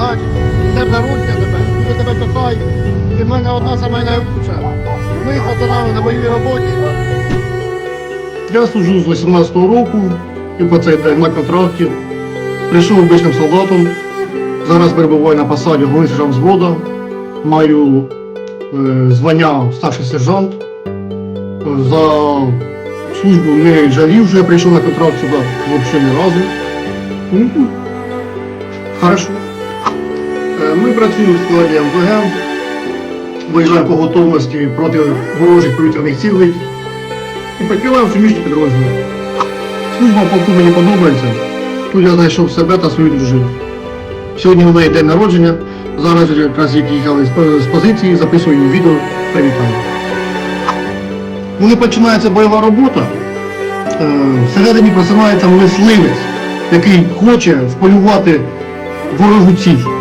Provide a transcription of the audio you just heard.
Ань, це народження тебе, люди тебе кохають. І в мене одна сама найлучша. Ми пацанами на бойовій роботі. Я служу з 18-го року і по цей день на контракті. Прийшов обичним солдатом. Зараз перебуваю на посаді головний сержант взвода. Маю е, звання старший сержант. За службу не жалів, що я прийшов на контракт сюди взагалі ні разу. Хорошо. Е, Ми працюємо в складі МВГ, виїжджаємо по готовності проти ворожих повітряних цілей і прикриваємо суміжні підрозділи. Служба в полку мені подобається. Тут я знайшов себе та свою дружину. Сьогодні у неї день народження. Зараз якраз як їхали з позиції, записую відео та вітаю. Коли починається бойова робота, е, всередині просинається мисливець, який хоче вполювати ворогу ціль.